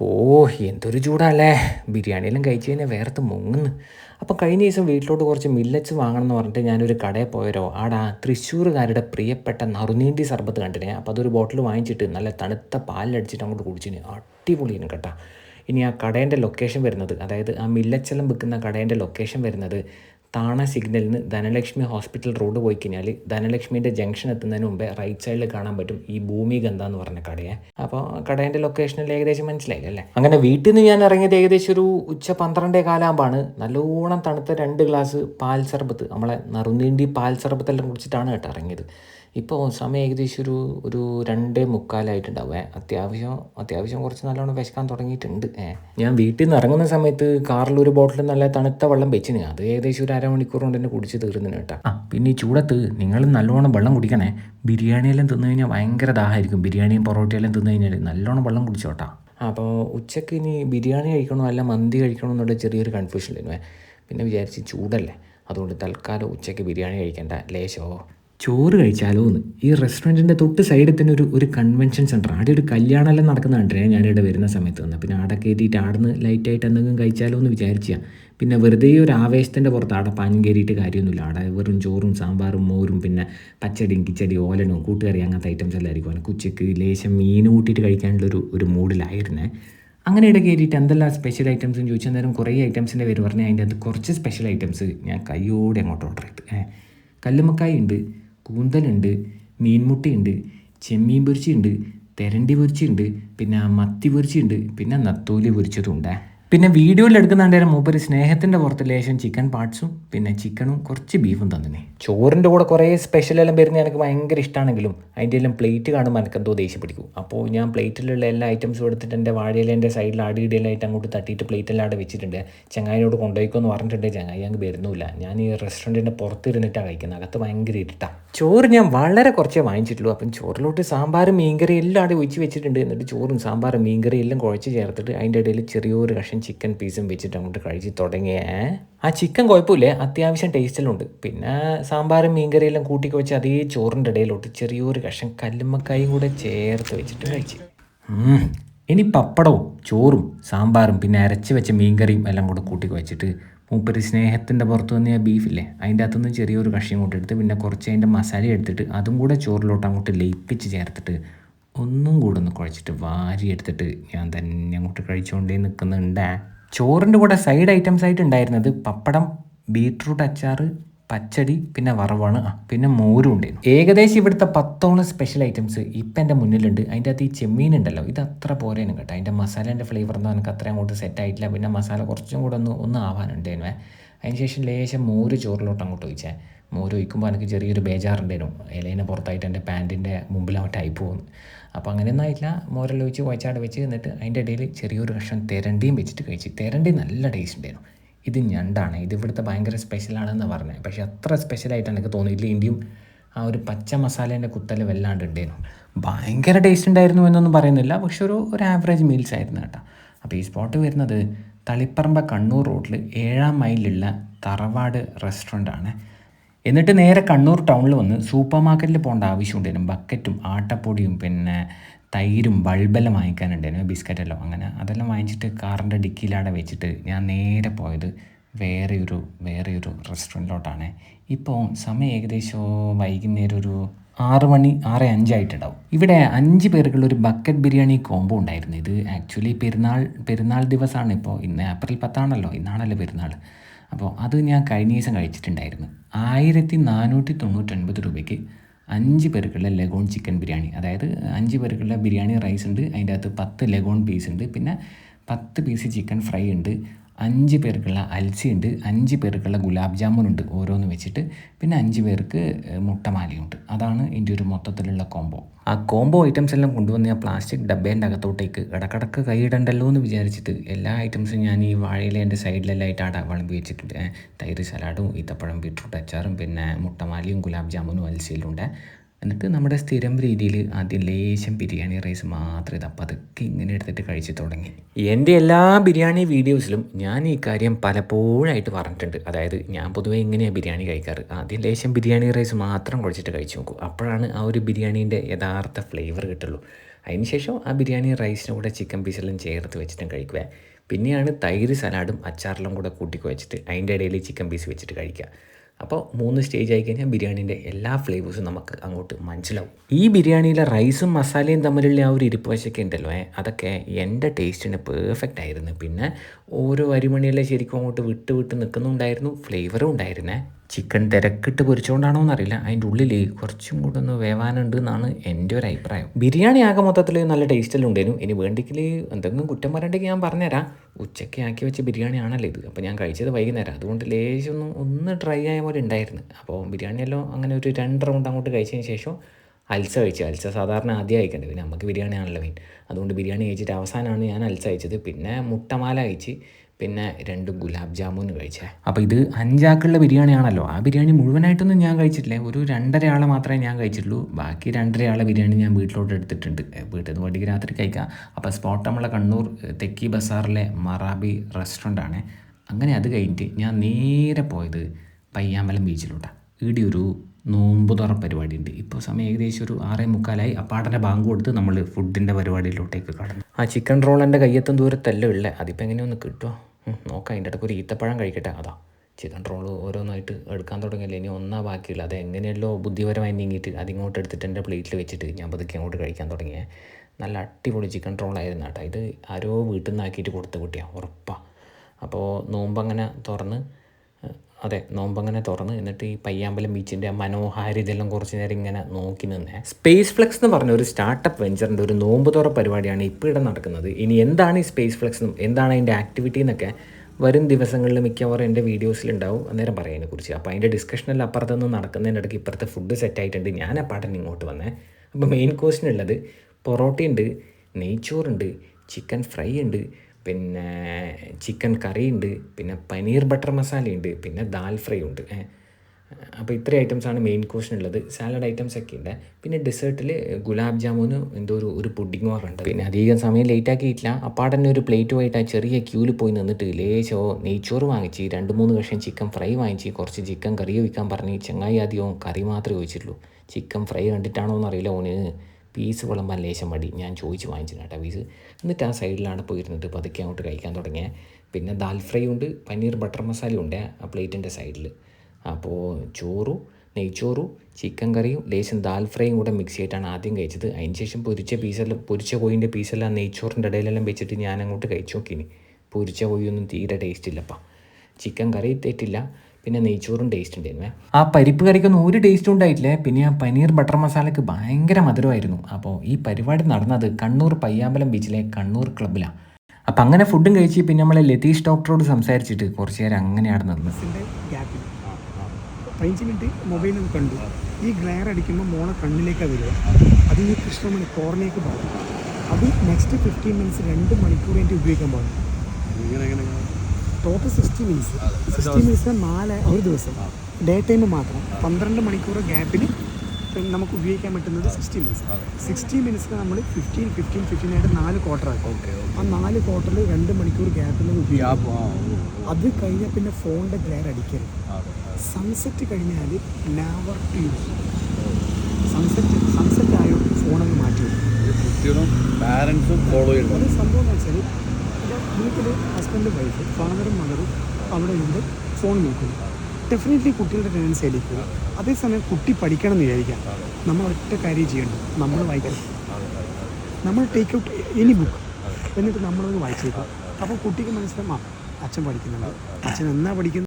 ഓ എന്തൊരു ചൂടല്ലേ. ബിരിയാണിയെല്ലാം കഴിച്ച് കഴിഞ്ഞാൽ വേർത്ത് മുങ്ങുന്നു. അപ്പം കഴിഞ്ഞ ദിവസം വീട്ടിലോട്ട് കുറച്ച് മില്ലറ്റ്സ് വാങ്ങണം എന്ന് പറഞ്ഞിട്ട് ഞാനൊരു കടയിൽ പോയരോ ആടാ തൃശ്ശൂർകാരുടെ പ്രിയപ്പെട്ട നറുനീണ്ടി സർബത്ത് കണ്ടിനെ അപ്പോൾ അതൊരു ബോട്ടിൽ വാങ്ങിച്ചിട്ട് നല്ല തണുത്ത പാലിലടിച്ചിട്ട് അങ്ങോട്ട് കുടിച്ചിന്. അടിപൊളിയാണ് കേട്ടോ. ഇനി ആ കടേന്റെ ലൊക്കേഷൻ വരുന്നത് അതായത് ആ മില്ലച്ചെല്ലാം വിൽക്കുന്ന കടേന്റെ ലൊക്കേഷൻ വരുന്നത് താണ സിഗ്നലിന് ധനലക്ഷ്മി ഹോസ്പിറ്റൽ റോഡ് പോയി കഴിഞ്ഞാൽ ധനലക്ഷ്മിന്റെ ജംഗ്ഷൻ എത്തുന്നതിന് മുമ്പേ റൈറ്റ് സൈഡിൽ കാണാൻ പറ്റും ഈ ഭൂമി ഗന്ധ എന്ന് പറഞ്ഞ കടയെ. അപ്പോൾ കടേന്റെ ലൊക്കേഷനിൽ ഏകദേശം മനസ്സിലായില്ലേ അല്ലേ? അങ്ങനെ വീട്ടിൽ നിന്ന് ഞാൻ ഇറങ്ങിയത് ഏകദേശം ഒരു ഉച്ച പന്ത്രണ്ടേ കാലാകുമ്പോഴാണ്. നല്ലോണം തണുത്ത രണ്ട് ഗ്ലാസ് പാൽ സർബത്ത്. നമ്മളെ നറുനീണ്ടി പാൽ സർബത്തെല്ലാം കുടിച്ചിട്ടാണ് കേട്ടോ ഇറങ്ങിയത്. ഇപ്പോൾ സമയം ഏകദേശം ഒരു ഒരു രണ്ടേ മുക്കാലായിട്ടുണ്ടാവേ അത്യാവശ്യം അത്യാവശ്യം കുറച്ച് നല്ലോണം വിശക്കാൻ തുടങ്ങിയിട്ടുണ്ട്. ഞാൻ വീട്ടിൽ നിന്ന് ഇറങ്ങുന്ന സമയത്ത് കാറിൽ ഒരു ബോട്ടിൽ നല്ല തണുത്ത വെള്ളം വെച്ചിന്. അത് ഏകദേശം ഒരു അരമണിക്കൂർ കൊണ്ട് തന്നെ കുടിച്ച് തീർന്നു കേട്ടോ. ആ പിന്നെ ഈ ചൂടത്ത് നിങ്ങൾ നല്ലോണം വെള്ളം കുടിക്കണേ. ബിരിയാണിയെല്ലാം തിന്നു കഴിഞ്ഞാൽ ഭയങ്കര ദാഹമായിരിക്കും. ബിരിയാണിയും പൊറോട്ടയെല്ലാം തിന്നു കഴിഞ്ഞാൽ നല്ലോണം വെള്ളം കുടിച്ചോട്ടാ അപ്പോൾ ഉച്ചയ്ക്ക് ഇനി ബിരിയാണി കഴിക്കണോ അല്ല മന്തി കഴിക്കണോ എന്നുള്ള ചെറിയൊരു കൺഫ്യൂഷൻ ഉണ്ടായിരുന്നു പിന്നെ വിചാരിച്ച് ചൂടല്ലേ? അതുകൊണ്ട് തൽക്കാലം ഉച്ചയ്ക്ക് ബിരിയാണി കഴിക്കണ്ട. ലേശോ? ചോറ് കഴിച്ചാലോ എന്ന്. ഈ റെസ്റ്റോറന്റിന്റെ തൊട്ട് സൈഡിൽ തന്നെ ഒരു ഒരു കൺവെൻഷൻ സെന്റർ അവിടെ ഒരു കല്യാണമെല്ലാം നടക്കുന്ന കണ്ടിട്ടാണ് ഞാനിവിടെ വരുന്ന സമയത്ത് വന്നത് പിന്നെ അവിടെ കയറ്റിയിട്ട് ആടുന്ന് ലൈറ്റായിട്ട് എന്തെങ്കിലും കഴിച്ചാലോ എന്ന് വിചാരിച്ചു. പിന്നെ വെറുതെ ഒരു ആവേശത്തിന്റെ പുറത്ത് അവിടെ പാഞ്ഞും കയറിയിട്ട് കാര്യമൊന്നുമില്ല. അവിടെ വെറും ചോറും സാമ്പാറും മോരും പിന്നെ പച്ചടിയും കിച്ചടി ഓലനും കൂട്ടുകറി അങ്ങനത്തെ ഐറ്റംസ് എല്ലാം ആയിരിക്കും. എനിക്ക് ഉച്ചയ്ക്ക് ലേശം മീൻ കൂട്ടിയിട്ട് കഴിക്കാനുള്ളൊരു ഒരു ഒരു മൂഡിലായിരുന്നു. അങ്ങനെ ഇട കയറിയിട്ട് എന്തെല്ലാം സ്പെഷ്യൽ ഐറ്റംസ് എന്ന് ചോദിച്ചാൽ നേരം കുറേ ഐറ്റംസിന്റെ പേര് പറഞ്ഞാൽ അതിന്റെ അത് കുറച്ച് സ്പെഷ്യൽ ഐറ്റംസ് ഞാൻ കയ്യോടെ അങ്ങോട്ട് ഓർഡർ ചെയ്തു. ഏഹ് കല്ലുമക്കായി ഉണ്ട്. കൂന്തലുണ്ട് മീൻമുട്ടിയുണ്ട് ചെമ്മീൻ പൊരിച്ചിയുണ്ട് തെരണ്ടി പൊരിച്ചിയുണ്ട് പിന്നെ മത്തി പൊരിച്ചിയുണ്ട് പിന്നെ നത്തോലി പൊരിച്ചതും ഉണ്ടേ പിന്നെ വീഡിയോയിൽ എടുക്കുന്നുണ്ടായിരുന്നു മൂപ്പര് സ്നേഹത്തിന്റെ പുറത്ത് ലേശം ചിക്കൻ പാർട്സും പിന്നെ ചിക്കനും കുറച്ച് ബീഫും തന്നെ ചോറിന്റെ കൂടെ കുറേ സ്പെഷ്യൽ എല്ലാം വരുന്ന എനിക്ക് ഭയങ്കര ഇഷ്ടമാണെങ്കിലും അതിന്റെ എല്ലാം പ്ലേറ്റ് കാണുമ്പോൾ എനിക്ക് എന്തോ ദേഷ്യം പിടിക്കും. അപ്പോൾ ഞാൻ പ്ലേറ്റിലുള്ള എല്ലാ ഐറ്റംസും എടുത്തിട്ട് എന്റെ വാഴയിലേന്റെ സൈഡിൽ ആടി ഇടയിലായിട്ട് അങ്ങോട്ട് തട്ടിയിട്ട് പ്ലേറ്റെല്ലാം അവിടെ വെച്ചിട്ടുണ്ട്. ചങ്ങായിനോട് കൊണ്ടുപോയിക്കോന്ന് പറഞ്ഞിട്ടുണ്ട്. ചങ്ങായി അങ്ങ് വരുന്നില്ല ഞാൻ ഈ റെസ്റ്റോറന്റിന്റെ പുറത്തിരുന്നിട്ടാണ് കഴിക്കുന്നത്. അകത്ത് ഭയങ്കര ഇരുട്ടാണ് ചോറ് ഞാൻ വളരെ കുറച്ചേ വാങ്ങിച്ചിട്ടുള്ളൂ. അപ്പം ചോറിലോട്ട് സാമ്പാറും മീൻകറി എല്ലാം അവിടെ ഒഴിച്ച് വെച്ചിട്ടുണ്ട്. എന്നിട്ട് ചോറും സാമ്പാറും മീൻകറി എല്ലാം കുഴച്ച് ചേർത്തിട്ട് അതിന്റെ ഇടയിൽ ചെറിയൊരു കഷ്ണം ചിക്കൻ പീസും വെച്ചിട്ട് അങ്ങോട്ട് കഴിച്ച് തുടങ്ങിയേ. ആ ചിക്കൻ കുഴപ്പമില്ലേ അത്യാവശ്യം ടേസ്റ്റിലുണ്ട് പിന്നെ സാമ്പാറും മീൻകറിയെല്ലാം കൂട്ടിക്ക് വെച്ച് അതേ ചോറിന്റെ ഇടയിലോട്ട് ചെറിയൊരു കഷ്ണം കല്ലുമ്മക്കായും കൂടെ ചേർത്ത് വെച്ചിട്ട് കഴിച്ച്. ഇനി പപ്പടവും ചോറും സാമ്പാറും പിന്നെ അരച്ച് വെച്ച മീൻകറിയും എല്ലാം കൂടെ കൂട്ടിക്ക് വെച്ചിട്ട് മൂപ്പര് സ്നേഹത്തിന്റെ പുറത്ത് വന്ന ബീഫില്ലേ അതിന്റെ അകത്തുനിന്ന് ചെറിയൊരു കഷ്ണം കൂട്ടെടുത്ത് പിന്നെ കുറച്ച് അതിന്റെ മസാല എടുത്തിട്ട് അതും കൂടെ ചോറിലോട്ട് അങ്ങോട്ട് ലയിപ്പിച്ച് ചേർത്തിട്ട് ഒന്നും കൂടെ ഒന്ന് കുഴച്ചിട്ട് വാരി എടുത്തിട്ട് ഞാൻ തന്നെ അങ്ങോട്ട് കഴിച്ചുകൊണ്ടേ നിൽക്കുന്നുണ്ട് ചോറിന്റെ കൂടെ സൈഡ് ഐറ്റംസ് ആയിട്ട് ഉണ്ടായിരുന്നത് പപ്പടം ബീട്രൂട്ട് അച്ചാർ പച്ചടി പിന്നെ വറവാണ്. ആ പിന്നെ മോരും ഉണ്ടായിരുന്നു. ഏകദേശം ഇവിടുത്തെ പത്തോളം സ്പെഷ്യൽ ഐറ്റംസ് ഇപ്പം എന്റെ മുന്നിലുണ്ട്. അതിന്റെ അകത്ത് ഈ ചെമ്മീൻ ഉണ്ടല്ലോ ഇത് അത്ര പോരേനും കേട്ടോ. അതിന്റെ മസാലേന്റെ ഫ്ലേവർ ഒന്നും എനിക്ക് അത്ര അങ്ങോട്ട് സെറ്റ് ആയിട്ടില്ല. പിന്നെ മസാല കുറച്ചും കൂടെ ഒന്ന് ഒന്ന് ആവാനുണ്ടായിരുന്നു അതിന് ശേഷം ലേശം മോര് ചോറിലോട്ട് അങ്ങോട്ട് ഒഴിച്ചേ. മോര് ഒഴിക്കുമ്പോൾ എനിക്ക് ചെറിയൊരു ബേജാറുണ്ടായിരുന്നു. ഇലേനെ പുറത്തായിട്ട് എന്റെ പാന്റിന്റെ മുമ്പിൽ ആ ടൈപ്പ് പോകുന്നു അപ്പോൾ അങ്ങനെയൊന്നും ആയിട്ടില്ല. മോരെല്ലാം ഒഴിച്ച് കുഴച്ചാട് വെച്ച് എന്നിട്ട് അതിന്റെ ഇടയിൽ ചെറിയൊരു കഷ്ണം തെരണ്ടിയും വെച്ചിട്ട് കഴിച്ച്. തെരണ്ടി നല്ല ടേസ്റ്റ് ഉണ്ടായിരുന്നു. ഇത് ഞണ്ടാണ്. ഇത് ഇവിടുത്തെ ഭയങ്കര സ്പെഷ്യലാണെന്ന് പറഞ്ഞത് പക്ഷേ അത്ര സ്പെഷ്യലായിട്ടാണ് എനിക്ക് തോന്നിയില്ല ഇന്ത്യയും ആ ഒരു പച്ച മസാലേന്റെ കുത്തൽ വല്ലാണ്ട് ഉണ്ടായിരുന്നു. ഭയങ്കര ടേസ്റ്റ് ഉണ്ടായിരുന്നു എന്നൊന്നും പറയുന്നില്ല. പക്ഷെ ഒരു ഒരു ആവറേജ് മീൽസ് ആയിരുന്നു കേട്ടോ. അപ്പോൾ ഈ സ്പോട്ട് വരുന്നത് തളിപ്പറമ്പ കണ്ണൂർ റോഡിൽ ഏഴാം മൈലിലുള്ള തറവാട് റെസ്റ്റോറന്റ് ആണ്. എന്നിട്ട് നേരെ കണ്ണൂർ ടൗണിൽ വന്ന് സൂപ്പർ മാർക്കറ്റിൽ പോകേണ്ട ആവശ്യമുണ്ടായിരുന്നു. ബക്കറ്റും ആട്ടപ്പൊടിയും പിന്നെ തൈരും ബൾബെല്ലാം വാങ്ങിക്കാനുണ്ടായിരുന്നു. ബിസ്ക്കറ്റെല്ലാം അങ്ങനെ അതെല്ലാം വാങ്ങിച്ചിട്ട് കാറിന്റെ ഡിക്കിയിലവിടെ വെച്ചിട്ട് ഞാൻ നേരെ പോയത് വേറെയൊരു വേറെയൊരു റെസ്റ്റോറന്റിലോട്ടാണ് ഇപ്പോൾ സമയം ഏകദേശം വൈകുന്നേരം ഒരു ആറ് മണി ആറ് അഞ്ചായിട്ടുണ്ടാവും ഇവിടെ അഞ്ച് പേർക്കുള്ള ഒരു ബക്കറ്റ് ബിരിയാണി കോംബോ ഉണ്ടായിരുന്നു. ഇത് ആക്ച്വലി പെരുന്നാൾ പെരുന്നാൾ ദിവസമാണ് ഇപ്പോൾ ഇന്ന് ഏപ്രിൽ പത്താണല്ലോ. ഇന്നാണല്ലോ പെരുന്നാൾ അപ്പോൾ അത് ഞാൻ കഴിഞ്ഞ ദിവസം കഴിച്ചിട്ടുണ്ടായിരുന്നു. ആയിരത്തി നാനൂറ്റി തൊണ്ണൂറ്റൊൻപത് രൂപയ്ക്ക് അഞ്ച് പേർക്കുള്ള ലഗോൺ ചിക്കൻ ബിരിയാണി. അതായത് അഞ്ച് പേർക്കുള്ള ബിരിയാണി റൈസ് ഉണ്ട് അതിന്റെ അകത്ത് പത്ത് ലഗോൺ പീസ് ഉണ്ട് പിന്നെ പത്ത് പീസ് ചിക്കൻ ഫ്രൈ ഉണ്ട് അഞ്ച് പേർക്കുള്ള അൽസി ഉണ്ട് അഞ്ച് പേർക്കുള്ള ഗുലാബ് ജാമുൻ ഉണ്ട് ഓരോന്ന് വെച്ചിട്ട്. പിന്നെ അഞ്ച് പേർക്ക് മുട്ടമാലിയുണ്ട്. അതാണ് ഇതിന്റെ ഒരു മൊത്തത്തിലുള്ള കോംബോ. ആ കോംബോ ഐറ്റംസ് എല്ലാം കൊണ്ടുവന്ന് ഞാൻ പ്ലാസ്റ്റിക് ഡബ്ബേന്റെ അകത്തോട്ടേക്ക് ഇടക്കിടക്ക് കൈയിടണ്ടല്ലോ എന്ന് വിചാരിച്ചിട്ട് എല്ലാ ഐറ്റംസും ഞാൻ ഈ വാഴയിലേന്റെ സൈഡിലെല്ലാം ആയിട്ട് അവിടെ വിളമ്പി വെച്ചിട്ടുണ്ട്. തൈര് സലാഡും ഈത്തപ്പഴം ബീട്രൂട്ട് അച്ചാറും പിന്നെ മുട്ടമാലിയും ഗുലാബ് ജാമുനും അൽസിയിലും ഉണ്ട് എന്നിട്ട് നമ്മുടെ സ്ഥിരം രീതിയിൽ ആദ്യം ലേശം ബിരിയാണി റൈസ് മാത്രം അപ്പം അതൊക്കെ ഇങ്ങനെ എടുത്തിട്ട് കഴിച്ചു തുടങ്ങി. എന്റെ എല്ലാ ബിരിയാണി വീഡിയോസിലും ഞാൻ ഈ കാര്യം പലപ്പോഴായിട്ട് പറഞ്ഞിട്ടുണ്ട്. അതായത് ഞാൻ പൊതുവേ ഇങ്ങനെയാണ് ബിരിയാണി കഴിക്കാറ്. ആദ്യം ലേശം ബിരിയാണി റൈസ് മാത്രം കുഴച്ചിട്ട് കഴിച്ചു നോക്കും. അപ്പോഴാണ് ആ ഒരു ബിരിയാണീന്റെ യഥാർത്ഥ ഫ്ലേവർ കിട്ടുള്ളൂ. അതിനുശേഷം ആ ബിരിയാണി റൈസിന് കൂടെ ചിക്കൻ പീസെല്ലാം ചേർത്ത് വെച്ചിട്ടും കഴിക്കുക. പിന്നെയാണ് തൈര് സലാഡും അച്ചാറിലും കൂടെ കൂട്ടി കുഴച്ചിട്ട് അതിന്റെ ഇടയിൽ ചിക്കൻ പീസ് വെച്ചിട്ട് കഴിക്കുക. അപ്പോൾ മൂന്ന് സ്റ്റേജ് ആയി കഴിഞ്ഞാൽ ബിരിയാണീന്റെ എല്ലാ ഫ്ലേവേഴ്സും നമുക്ക് അങ്ങോട്ട് മനസ്സിലാവും. ഈ ബിരിയാണിയിലെ റൈസും മസാലയും തമ്മിലുള്ള ആ ഒരു ഇരിപ്പ് വശമൊക്കെ ഉണ്ടല്ലോ അതൊക്കെ എന്റെ ടേസ്റ്റിന് പെർഫെക്റ്റ് ആയിരുന്നു. പിന്നെ ഓരോ അരിമണിയെല്ലാം ശരിക്കും അങ്ങോട്ട് വിട്ട് വിട്ട് നിൽക്കുന്നുണ്ടായിരുന്നു ഫ്ലേവറും ഉണ്ടായിരുന്നേ ചിക്കൻ തിരക്കിട്ട് പൊരിച്ചുകൊണ്ടാണോ എന്നറിയില്ല അതിന്റെ ഉള്ളിൽ കുറച്ചും കൂടെ ഒന്ന് വേവാനുണ്ട് എന്നാണ് എന്റെ ഒരു അഭിപ്രായം. ബിരിയാണി ആകെ മൊത്തത്തിൽ നല്ല ടേസ്റ്റെല്ലാം ഉണ്ടായിരുന്നു ഇനി വേണ്ടെങ്കിൽ എന്തെങ്കിലും കുറ്റം പറയണ്ടെങ്കിൽ ഞാൻ പറഞ്ഞുതരാം ഉച്ചയ്ക്ക് ആക്കി വെച്ച ബിരിയാണി ആണല്ലോ ഇത്. അപ്പോൾ ഞാൻ കഴിച്ചത് വൈകുന്നേരം. അതുകൊണ്ട് ലേശം ഒന്ന് ഒന്ന് ഡ്രൈ ആയ പോലെ ഉണ്ടായിരുന്നു അപ്പോൾ ബിരിയാണിയെല്ലാം അങ്ങനെ ഒരു രണ്ട് റൗണ്ട് അങ്ങോട്ട് കഴിച്ചതിന് ശേഷം അൽസ കഴിച്ചു. അൽസ സാധാരണ ആദ്യം കഴിക്കേണ്ടത് പിന്നെ നമുക്ക് ബിരിയാണി ആണല്ലോ മെയിൻ അതുകൊണ്ട് ബിരിയാണി കഴിച്ചിട്ട് അവസാനമാണ് ഞാൻ അൽസ കഴിച്ചത്. പിന്നെ മുട്ടമാല കഴിച്ച് പിന്നെ രണ്ട് ഗുലാബ് ജാമുൻ കഴിച്ചേ. അപ്പോൾ ഇത് അഞ്ചാക്കുള്ള ബിരിയാണി ആണല്ലോ ആ ബിരിയാണി മുഴുവനായിട്ടൊന്നും ഞാൻ കഴിച്ചിട്ടില്ല. ഒരു രണ്ടര ആളെ മാത്രമേ ഞാൻ കഴിച്ചിട്ടുള്ളൂ. ബാക്കി രണ്ടര ആളെ ബിരിയാണി ഞാൻ വീട്ടിലോട്ട് എടുത്തിട്ടുണ്ട്. വീട്ടിൽ നിന്ന് വണ്ടിക്ക് രാത്രി കഴിക്കാം. അപ്പോൾ സ്പോട്ട് നമ്മളെ കണ്ണൂർ തെക്കി ബസാറിലെ മറാബി റെസ്റ്റോറന്റ് ആണ് അങ്ങനെ അത് കഴിഞ്ഞിട്ട് ഞാൻ നേരെ പോയത് പയ്യാമ്പലം ബീച്ചിലോട്ടാണ് ഇവിടെ ഒരു നോമ്പ് തുറ പരിപാടി ഉണ്ട് ഇപ്പോൾ സമയം ഏകദേശം ഒരു ആറേ മുക്കാലായി. അപ്പാടന്റെ ബാങ്ക് കൊടുത്ത് നമ്മൾ ഫുഡിന്റെ പരിപാടിയിലോട്ടേക്ക് കടന്നു. ആ ചിക്കൻ റോൾ എന്റെ കയ്യെത്തും ദൂരത്തല്ല ഉള്ളേ. അതിപ്പോൾ എങ്ങനെയൊന്ന് കിട്ടുമോ നോക്കാം അതിന്റെ ഇടയ്ക്ക് ഒരു ഈത്തപ്പഴം കഴിക്കട്ടെ. അതാ ചിക്കൻ റോൾ ഓരോന്നായിട്ട് എടുക്കാൻ തുടങ്ങിയല്ലേ? ഇനി ഒന്നാ ബാക്കിയില്ല അത് എങ്ങനെയല്ലോ ബുദ്ധിപരമായി നീങ്ങിയിട്ട് അതിങ്ങോട്ട് എടുത്തിട്ട് എന്റെ പ്ലേറ്റിൽ വെച്ചിട്ട് ഞാൻ പതുക്കെ അങ്ങോട്ട് കഴിക്കാൻ തുടങ്ങിയേ. നല്ല അടിപൊളി ചിക്കൻ റോളായിരുന്നു കേട്ടോ. ഇത് ആരോ വീട്ടിൽ നിന്ന് ആക്കിയിട്ട് കൊടുത്ത കുട്ടിയാണ് ഉറപ്പാണ് അപ്പോൾ നോമ്പങ്ങനെ തുറന്ന് ഏഹ്, അതെ നോമ്പങ്ങനെ തുറന്ന് എന്നിട്ട് ഈ പയ്യാമ്പലം ബീച്ചിന്റെ മനോഹാരിതെല്ലാം കുറച്ച് നേരം ഇങ്ങനെ നോക്കി നിന്നേ. സ്പേസ് ഫ്ലെക്സ് എന്ന് പറഞ്ഞ ഒരു സ്റ്റാർട്ടപ്പ് വെഞ്ചറിന്റെ ഒരു നോമ്പ് തുറ പരിപാടിയാണ് ഇപ്പോൾ ഇവിടെ നടക്കുന്നത്. ഇനി എന്താണ് ഈ സ്പേസ് ഫ്ലെക്സ് എന്താണ് അതിന്റെ ആക്ടിവിറ്റി എന്നൊക്കെ വരും ദിവസങ്ങളിൽ മിക്കവാറും എന്റെ വീഡിയോസിലുണ്ടാവും. അന്നേരം പറയാം അതിനെക്കുറിച്ച്. അപ്പോൾ അതിന്റെ ഡിസ്കഷനിൽ അപ്പുറത്തൊന്നും നടക്കുന്നതിന്റെ ഇടയ്ക്ക് ഇപ്പുറത്തെ ഫുഡ് സെറ്റ് ആയിട്ടുണ്ട്. ഞാൻ ആ പാട്ടിന് ഇങ്ങോട്ട് വന്നേ. അപ്പോൾ മെയിൻ കോഴ്സിനുള്ളത് പൊറോട്ടയുണ്ട് നെയ്ച്ചോറുണ്ട് ചിക്കൻ ഫ്രൈ ഉണ്ട് പിന്നെ ചിക്കൻ കറി ഉണ്ട് പിന്നെ പനീർ ബട്ടർ മസാല ഉണ്ട് പിന്നെ ദാൽ ഫ്രൈ ഉണ്ട്. അപ്പോൾ ഇത്രയും ഐറ്റംസാണ് മെയിൻ കോഴ്സിനുള്ളത് സാലഡ് ഐറ്റംസ് ഒക്കെ ഉണ്ട്. പിന്നെ ഡെസേർട്ടിൽ ഗുലാബ് ജാമുന് എന്തോ ഒരു ഒരു പുഡിംഗ് ഉണ്ട് പിന്നെ അധികം സമയം ലേറ്റ് ആക്കിയിട്ടില്ല. അപ്പാടന്നെ ഒരു പ്ലേറ്റുമായിട്ട് ആ ചെറിയ ക്യൂവിൽ പോയി നിന്നിട്ട് ലേശോ നെയ്ച്ചോറ് വാങ്ങിച്ച് രണ്ട് മൂന്ന് കഷ്ണം ചിക്കൻ ഫ്രൈ വാങ്ങിച്ച് കുറച്ച് ചിക്കൻ കറി ഒഴിക്കാൻ പറഞ്ഞ് ചങ്ങായി അധികവും കറി മാത്രമേ ഒഴിച്ചിട്ടുള്ളൂ. ചിക്കൻ ഫ്രൈ കണ്ടിട്ടാണോ എന്നറിയില്ല ഓന്. പീസ് വിളമ്പാൻ ലേശം മടി ഞാൻ ചോദിച്ച് വാങ്ങിച്ചിരുന്നു കേട്ടോ പീസ്. എന്നിട്ട് ആ സൈഡിലാണ് പോയിരുന്നിട്ട് പതുക്കെ അങ്ങോട്ട് കഴിക്കാൻ തുടങ്ങിയത് പിന്നെ ദാൽ ഫ്രൈ ഉണ്ട് പനീർ ബട്ടർ മസാല ഉണ്ട് ആ പ്ലേറ്റിന്റെ സൈഡിൽ. അപ്പോൾ ചോറും നെയ്ച്ചോറും ചിക്കൻ കറിയും ലേശം ദാൽ ഫ്രൈയും കൂടെ മിക്സ് ചെയ്തിട്ടാണ് ആദ്യം കഴിച്ചത്. അതിന് ശേഷം പൊരിച്ച പീസെല്ലാം പൊരിച്ച കോയിന്റെ പീസെല്ലാം നെയ്ച്ചോറിന്റെ ഇടയിലെല്ലാം വെച്ചിട്ട് ഞാൻ അങ്ങോട്ട് കഴിച്ചു നോക്കിനി പൊരിച്ച കോഴിയൊന്നും തീരെ ടേസ്റ്റ് ഇല്ലപ്പാ. ചിക്കൻ കറി തെറ്റില്ല. പിന്നെ നെയ്ച്ചോറും ടേസ്റ്റ് ഉണ്ടായിരുന്നേ ആ പരിപ്പ് കറിക്കൊന്നും ഒരു ടേസ്റ്റും ഉണ്ടായിട്ടില്ല. പിന്നെ ആ പനീർ ബട്ടർ മസാലയ്ക്ക് ഭയങ്കര മധുരമായിരുന്നു. അപ്പോൾ ഈ പരിപാടി നടന്നത് കണ്ണൂർ പയ്യാമ്പലം ബീച്ചിലെ കണ്ണൂർ ക്ലബ്ബിലാണ് അപ്പം അങ്ങനെ ഫുഡും കഴിച്ച് പിന്നെ നമ്മളെ ലതീഷ് ഡോക്ടറോട് സംസാരിച്ചിട്ട് കുറച്ച് നേരം അങ്ങനെയാണ് ഗ്യാപ്പിൽ പതിനഞ്ച് മിനിറ്റ് മൊബൈലിൽ കണ്ടു. ഈ ഗ്ലെയർ അടിക്കുമ്പോൾ മോളെ കണ്ണിലേക്കാണ് വരിക. അത് ഈ കൃഷ്ണമണി കോറിലേക്ക് പോകും. അത് നെക്സ്റ്റ് ഫിഫ്റ്റീൻ മിനിറ്റ്സ് രണ്ട് മണിക്കൂർ കഴിഞ്ഞിട്ട് ഉപയോഗിക്കാൻ പാടും total sixty minutes sixty minutes നാല് ഒരു ദിവസം. ഡേ ടൈം മാത്രം. പന്ത്രണ്ട് മണിക്കൂർ ഗ്യാപ്പിന് നമുക്ക് ഉപയോഗിക്കാൻ പറ്റുന്നത് സിക്സ്റ്റി മിനിറ്റ്സ് സിക്സ്റ്റി മിനിറ്റ്സിൽ നമ്മൾ ഫിഫ്റ്റീൻ ഫിഫ്റ്റീൻ ഫിഫ്റ്റീൻ ആയിട്ട് നാല് ക്വാർട്ടർ ആക്കും. ആ നാല് ക്വാർട്ടറിൽ രണ്ട് മണിക്കൂർ ഗ്യാപ്പിൽ ഉപയോഗിക്കും. അത് കഴിഞ്ഞാൽ പിന്നെ ഫോണിന്റെ ഗ്ലെയർ അടിക്കരുത്. സൺസെറ്റ് കഴിഞ്ഞാൽ never to use sunset sunset ആയോ ഫോണൊന്ന് മാറ്റി പാരൻസും ഫോളോ സംഭവം എന്ന് വെച്ചാൽ വീട്ടിൽ ഹസ്ബൻഡും വൈഫ് ഫാദറും മദറും അവിടെ ഉണ്ട് ഫോൺ നോക്കുന്നു. ഡെഫിനറ്റ്ലി കുട്ടികളുടെ ടെൻഡൻസി ആയിരിക്കും. അതേസമയം കുട്ടി പഠിക്കണം എന്ന് വിചാരിക്കാം. നമ്മൾ ഒറ്റ കാര്യം ചെയ്യണം. നമ്മൾ വായിക്കണം. നമ്മൾ ടേക്ക് ഔട്ട് എനി ബുക്ക് എന്നിട്ട് നമ്മളത് വായിച്ചേക്കും. അപ്പോൾ കുട്ടിക്ക് മനസ്സിലാക്കാം അച്ഛൻ പഠിക്കുന്നുണ്ട്. അച്ഛൻ എന്നാ പഠിക്കുന്നത്